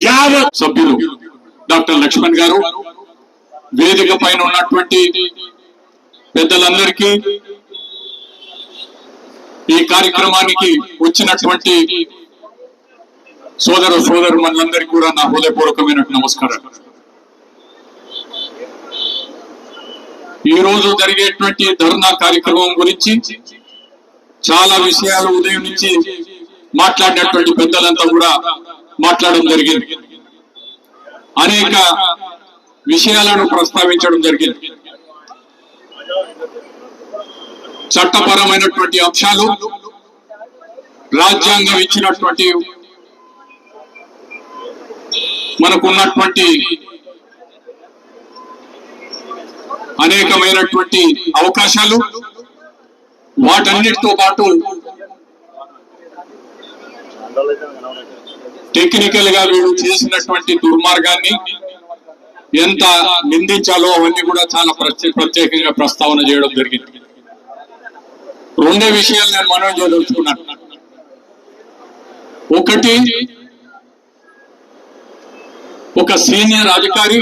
యావత్ సభ్యులు డాక్టర్ లక్ష్మణ్ గారు వేదిక పైన ఉన్నటువంటి పెద్దలందరికీ ఈ కార్యక్రమానికి వచ్చినటువంటి సోదర సోదరు మనందరికీ కూడా నా హృదయపూర్వకమైన నమస్కారం ఈ రోజు జరిగేటువంటి ధర్నా కార్యక్రమం గురించి చాలా విషయాలు ఉదయం నుంచి మాట్లాడినటువంటి పెద్దలంతా కూడా మాట్లాడడం జరిగింది. అనేక విషయాలను ప్రస్తావించడం జరిగింది. చట్టపరమైనటువంటి అంశాలు రాజ్యాంగం ఇచ్చినటువంటి మనకున్నటువంటి అనేకమైనటువంటి అవకాశాలు వాటన్నిటితో పాటు టెక్నికల్గా వీళ్ళు చేసినటువంటి దుర్మార్గాన్ని ఎంత నిందించాలో అవన్నీ కూడా చాలా ప్రత్యే- ప్రత్యేకంగా ప్రస్తావన చేయడం జరిగింది. రెండే విషయాలు నేను మనం చేయదలుచుకున్నాను ఒకటి ఒక సీనియర్ అధికారి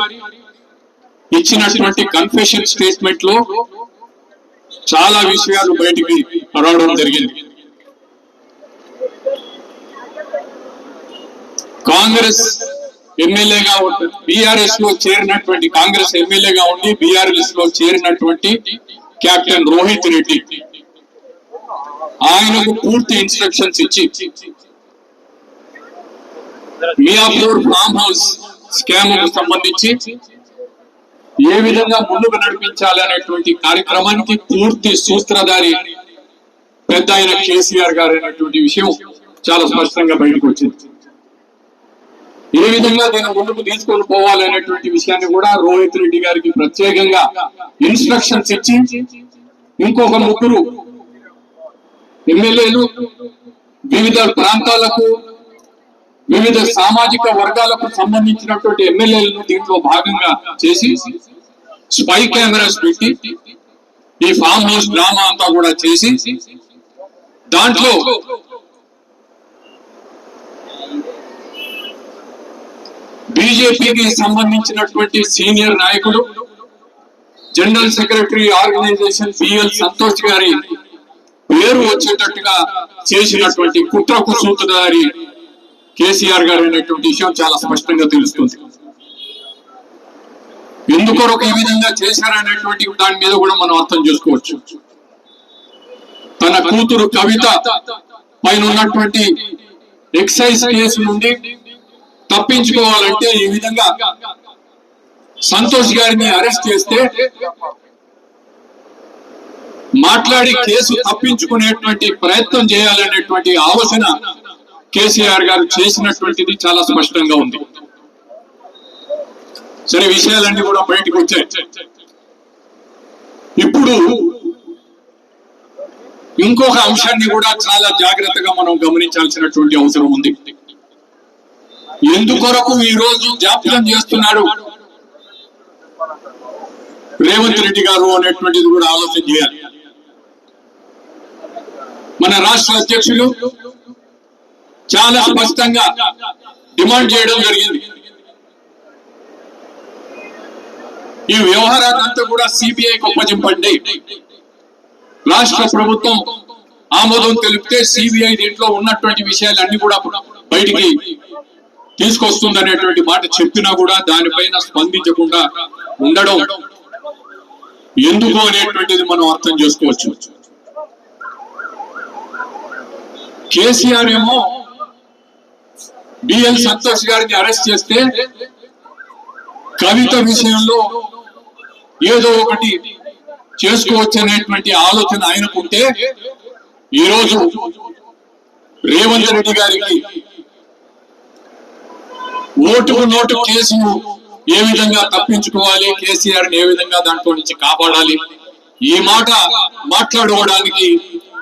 ఇచ్చినటువంటి కన్ఫెషన్ స్టేట్మెంట్లో చాలా విషయాలు బయటికి పడవడం జరిగింది. కాంగ్రెస్ ఎమ్మెల్యేగా బీఆర్ఎస్లో చేరినటువంటి కాంగ్రెస్ ఎమ్మెల్యేగా ఉండి బీఆర్ఎస్లో చేరినటువంటి కెప్టెన్ రోహిత్ రెడ్డి. ఆయనకు పూర్తి ఇన్స్ట్రక్షన్స్ ఇచ్చి మియాపూర్ ఫామ్ హౌస్ స్కామ్కు సంబంధించి ఏ విధంగా ముందుకు నడిపించాలి అనేటువంటి కార్యక్రమానికి పూర్తి సూత్రధారి పెద్ద ఆయన కేసీఆర్ గారు అనేటువంటి విషయం చాలా స్పష్టంగా బయటకు వచ్చింది. ఏ విధంగా దీన్ని ముందుకు తీసుకొని పోవాలి అనేటువంటి విషయాన్ని కూడా రోహిత్ రెడ్డి గారికి ప్రత్యేకంగా ఇన్స్ట్రక్షన్స్ ఇచ్చి ఇంకొక ముగ్గురు ఎమ్మెల్యేలు వివిధ ప్రాంతాలకు వివిధ సామాజిక వర్గాలకు సంబంధించినటువంటి ఎమ్మెల్యేలను దీంట్లో భాగంగా చేసి స్పై కెమెరాస్ పెట్టి ఈ ఫామ్ హౌస్ డ్రామా అంతా కూడా చేసి దాంట్లో బీజేపీకి సంబంధించినటువంటి సీనియర్ నాయకుడు general secretary organisation PL Santosh గారి పేరు వచ్చేటట్టుగా చేసినటువంటి కుట్రకు సూత్రధారి కేసీఆర్ గారు అనేటువంటి విషయం చాలా స్పష్టంగా తెలుస్తుంది. ఎందుకొరకు ఈ విధంగా చేశారనేటువంటి దాని మీద కూడా మనం అర్థం చేసుకోవచ్చు. తన కూతురు కవిత పైన ఉన్నటువంటి ఎక్సైజ్ కేసు నుండి తప్పించుకోవాలంటే ఈ విధంగా సంతోష్ గారిని అరెస్ట్ చేస్తే మాట్లాడి కేసు తప్పించుకునేటువంటి ప్రయత్నం చేయాలనేటువంటి ఆలోచన కేసీఆర్ గారు చేసినటువంటిది చాలా స్పష్టంగా ఉంది. సరే విషయాలన్నీ కూడా బయటకు వచ్చాయి. ఇప్పుడు ఇంకొక అంశాన్ని కూడా చాలా జాగ్రత్తగా మనం గమనించాల్సినటువంటి అవసరం ఉంది. ఎందుకొరకు ఈ రోజు జాప్యం చేస్తున్నాడు? రేవంత్ రెడ్డి గారు అనేటువంటిది కూడా ఆలోచన చేయాలి. మన రాష్ట్ర అధ్యక్షులు చాలా స్పష్టంగా డిమాండ్ చేయడం జరిగింది. ఈ వ్యవహారాన్నంతా కూడా సిబిఐకి ఒప్పజెంపండి రాష్ట్ర ప్రభుత్వం ఆమోదం తెలిపితే సిబిఐ దీంట్లో ఉన్నటువంటి విషయాలన్నీ కూడా బయటికి తీసుకొస్తుందనేటువంటి మాట చెప్పినా కూడా దానిపైన స్పందించకుండా ఉండడం ఎందుకు అనేటువంటిది మనం అర్థం చేసుకోవచ్చు. కేసీఆర్ ఏమో బిఎల్ సంతోష్ గారిని అరెస్ట్ చేస్తే కవిత విషయంలో ఏదో ఒకటి చేసుకోవచ్చు అనేటువంటి ఆలోచన ఆయనకుంటే ఈరోజు రేవంత్ రెడ్డి గారికి నోటుకు నోటు కేసు ఏ విధంగా తప్పించుకోవాలి? కేసీఆర్ ఏ విధంగా దాంట్లో నుంచి కాపాడాలి? ఈ మాట మాట్లాడుకోవడానికి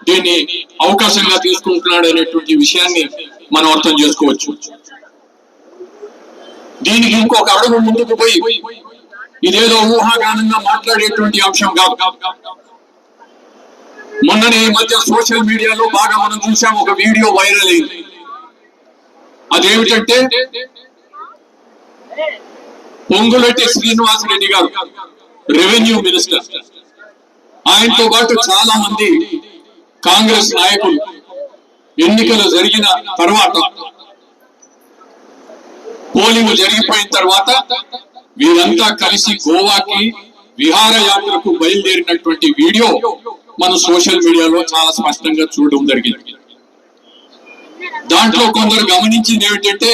దీన్ని అవకాశంగా తీసుకుంటున్నాడు అనేటువంటి విషయాన్ని మనం అర్థం చేసుకోవచ్చు. దీనికి ఇంకొక అడుగు ముందుకు పోయి ఇదేదో ఊహాగానంగా మాట్లాడేటువంటి అంశం కాదు. మొన్ననే ఈ మధ్య సోషల్ మీడియాలో బాగా మనం చూసాం ఒక వీడియో వైరల్ అయింది. అదేమిటంటే పొంగులెట్టి శ్రీనివాసరెడ్డి గారు రెవెన్యూ మినిస్టర్. ఆయనతో పాటు చాలా మంది కాంగ్రెస్ నాయకులు ఎన్నికలు జరిగిన తర్వాత పోలింగ్ జరిగిపోయిన తర్వాత వీరంతా కలిసి గోవాకి విహారయాత్రకు బయలుదేరినటువంటి వీడియో మన సోషల్ మీడియాలో చాలా స్పష్టంగా చూడడం జరిగింది. దాంట్లో కొందరు గమనించింది ఏమిటంటే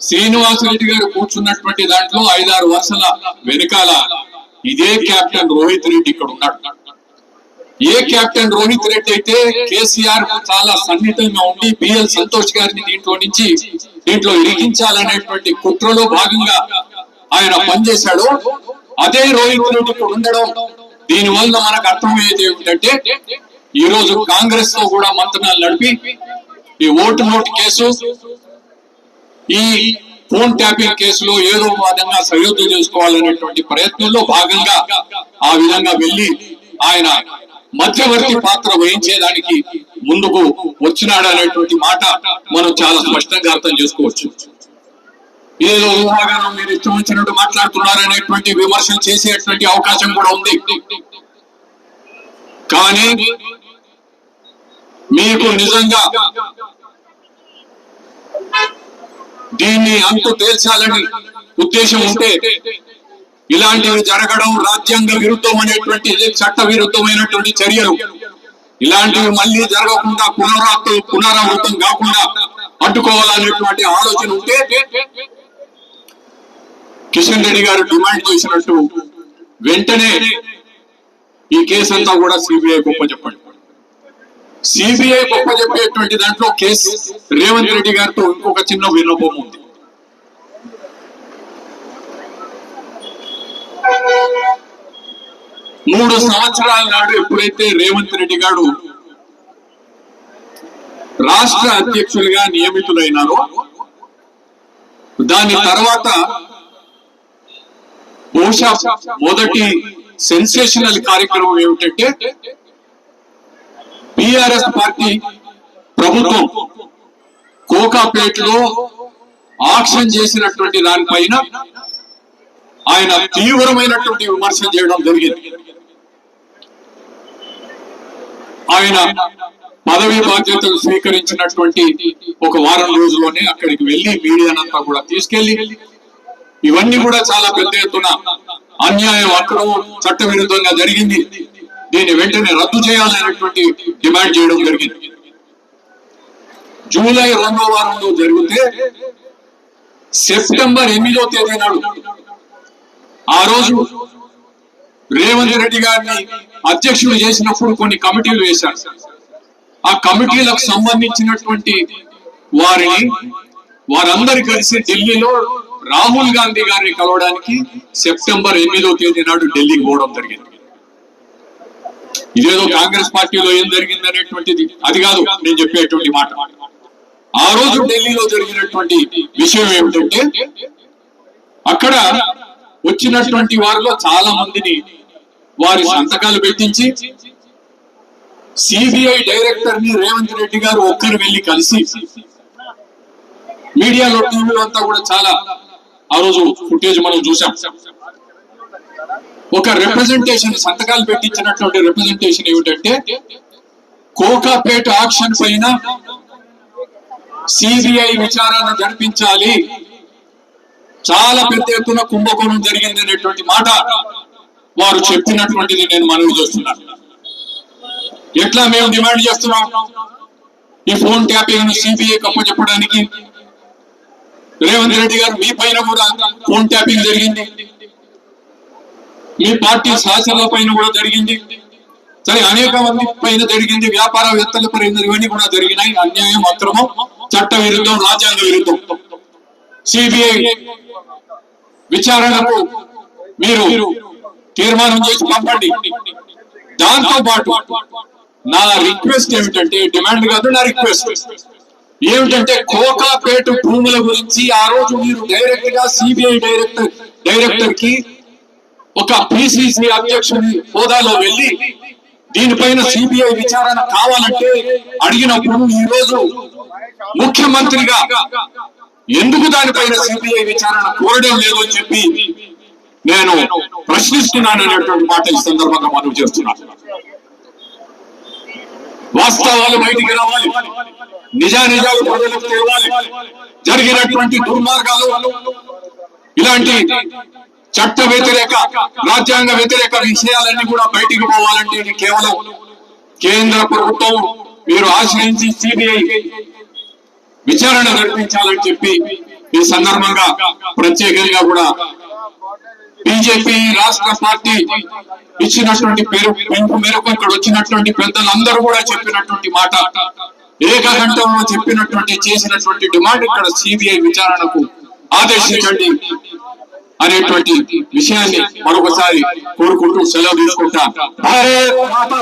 శ్రీనివాసరెడ్డి గారు కూర్చున్నటువంటి దాంట్లో ఐదారు వరుసల వెనకాల ఇదే కెప్టెన్ రోహిత్ రెడ్డి ఇక్కడ ఉన్నాడు. ఏ కెప్టెన్ రోహిత్ రెడ్డి అయితే కేసీఆర్ చాలా సన్నిహితంగా ఉండి బిఎల్ సంతోష్ గారిని దీంట్లో నుంచి దీంట్లో ఇరిగించాలనేటువంటి కుట్రలో భాగంగా ఆయన పనిచేశాడు. అదే రోహిత్ రెడ్డి ఇక్కడ ఉండడం దీని వల్ల మనకు అర్థమయ్యేది ఏమిటంటే ఈ రోజు కాంగ్రెస్తో కూడా మంతనాలు నడిపి ఈ ఓటు నోటు కేసు ఈ ఫోన్ ట్యాపింగ్ కేసులో ఏదో విధంగా సరిహద్దు చేసుకోవాలనేటువంటి ప్రయత్నంలో భాగంగా ఆ విధంగా వెళ్ళి ఆయన మధ్యవర్తి పాత్ర వహించేదానికి ముందుకు వచ్చినాడు అనేటువంటి మాట మనం చాలా స్పష్టంగా అర్థం చేసుకోవచ్చు. ఏదో ఊహాగానం మీరు ఇష్టం వచ్చినట్టు మాట్లాడుతున్నారనేటువంటి విమర్శలు చేసేటువంటి అవకాశం కూడా ఉంది. కానీ మీకు నిజంగా దీన్ని అంతు తేల్చాలని ఉద్దేశం ఉంటే ఇలాంటివి జరగడం రాజ్యాంగ విరుద్ధమైనటువంటి చట్ట విరుద్ధమైనటువంటి చర్యలు. ఇలాంటివి మళ్ళీ జరగకుండా పునరావృతం పునరావృతం కాకుండా అడ్డుకోవాలనేటువంటి ఆలోచన ఉంటే కిషన్ రెడ్డి గారు డిమాండ్ చేసినట్టు వెంటనే ఈ కేసు అంతా కూడా సిబిఐ గొప్ప చెప్పండి సిబిఐ గొప్ప చెప్పేటువంటి దాంట్లో కేసు రేవంత్ రెడ్డి గారితో ఇంకొక చిన్న విన్నపం ఉంది. మూడు సంవత్సరాల నాడు ఎప్పుడైతే రేవంత్ రెడ్డి గారు రాష్ట్ర అధ్యక్షులుగా నియమితులైనారో దాని తర్వాత బహుశా మొదటి సెన్సేషనల్ కార్యక్రమం ఏమిటంటే బిఆర్ఎస్ పార్టీ ప్రభుత్వం కోకాపేటలో ఆక్షన్ చేసినటువంటి దానిపైన ఆయన తీవ్రమైనటువంటి విమర్శ చేయడం జరిగింది. ఆయన పదవి బాధ్యతలు స్వీకరించినటువంటి ఒక వారం రోజుల్లోనే అక్కడికి వెళ్ళి మీడియానంతా కూడా తీసుకెళ్ళి ఇవన్నీ కూడా చాలా పెద్ద ఎత్తున అన్యాయం అక్రమం చట్టవిరుద్ధంగా జరిగింది. దీన్ని వెంటనే రద్దు చేయాలనేటువంటి డిమాండ్ చేయడం జరిగింది. జూలై రెండో వారంలో జరిగితే సెప్టెంబర్ ఎనిమిదో తేదీ నాడు ఆ రోజు రేవంత్ రెడ్డి గారిని అధ్యక్షుడు చేసినప్పుడు కొన్ని కమిటీలు వేశారు. ఆ కమిటీలకు సంబంధించినటువంటి వారిని వారందరు కలిసి ఢిల్లీలో రాహుల్ గాంధీ గారిని కలవడానికి సెప్టెంబర్ ఎనిమిదో తేదీ నాడు ఢిల్లీకి పోవడం జరిగింది. ఇదేదో కాంగ్రెస్ పార్టీలో ఏం జరిగింది అనేటువంటిది అది కాదు నేను చెప్పేటువంటి మాట. ఆ రోజు ఢిల్లీలో జరిగినటువంటి విషయం ఏమిటంటే అక్కడ వచ్చినటువంటి వారిలో చాలా మందిని వారి సంతకాలు పెట్టించి సిబిఐ డైరెక్టర్ని రేవంత్ రెడ్డి గారు ఒక్కరు వెళ్ళి కలిసి మీడియాలో టీవీలో అంతా కూడా చాలా ఆ రోజు ఫుటేజ్ మనం చూసాం ఒక రిప్రజెంటేషన్ సంతకాలు పెట్టించినటువంటి రిప్రజెంటేషన్ ఏమిటంటే కోకాపేట ఆక్షన్ పైన సిబిఐ విచారణ జరిపించాలి. చాలా పెద్ద ఎత్తున కుంభకోణం జరిగింది అనేటువంటి మాట వారు చెప్పినటువంటిది నేను మనవి చేస్తున్నాను ఎట్లా మేము డిమాండ్ చేస్తున్నాం? ఈ ఫోన్ ట్యాపింగ్ సిబిఐ సిబిఐ చెప్పడానికి. రేవంత్ రెడ్డి గారు మీ పైన కూడా ఫోన్ ట్యాపింగ్ జరిగింది. ఈ పార్టీ శాసనాల పైన కూడా జరిగింది. సరే అనేక మంది పైన జరిగింది. వ్యాపారవేత్తల పైన ఇవన్నీ కూడా జరిగినాయి. అన్యాయం అక్రమం చట్ట విరుద్ధం రాజ్యాంగ విరుద్ధం. సిబిఐ విచారణకు మీరు తీర్మానం చేసి పంపండి. దాంతో పాటు నా రిక్వెస్ట్ ఏమిటంటే డిమాండ్ కాదు నా రిక్వెస్ట్. ఏమిటంటే కోకాపేట భూముల గురించి ఆ రోజు మీరు డైరెక్ట్గా సిబిఐ డైరెక్టర్ డైరెక్టర్కి ఒక పిసిసి అధ్యక్షుడి హోదాలో వెళ్ళి దీనిపైన సిబిఐ విచారణ కావాలంటే అడిగినప్పుడు ఈ రోజు ముఖ్యమంత్రిగా ఎందుకు దానిపైన సిబిఐ విచారణ కోరడం లేదు అని చెప్పి నేను ప్రశ్నిస్తున్నాను అనేటువంటి మాట ఈ సందర్భంగా మనవి చేస్తున్నాను వాస్తవాలు బయటికి రావాలి. నిజానిజాలు ప్రజలకు తెలియాలి జరిగినటువంటి దుర్మార్గాలు ఇలాంటి చట్ట వ్యతిరేక రాజ్యాంగ వ్యతిరేక విషయాలన్నీ కూడా బయటికి పోవాలంటే ఇది కేవలం కేంద్ర ప్రభుత్వం మీరు ఆశ్రయించి సిబిఐ విచారణ నడిపించాలని చెప్పి ఈ సందర్భంగా ప్రత్యేకంగా కూడా బీజేపీ రాష్ట్ర పార్టీ ఇచ్చినటువంటి పేరు పెంపు మేరకు ఇక్కడ వచ్చినటువంటి పెద్దలందరూ కూడా చెప్పినటువంటి మాట ఏకగంటంలో చెప్పినటువంటి చేసినటువంటి డిమాండ్ ఇక్కడ సిబిఐ విచారణకు ఆదేశించండి. అనేటువంటి విషయాన్ని మరొకసారి కోరుకుంటూ సెలవు తీసుకుంటా. భారత్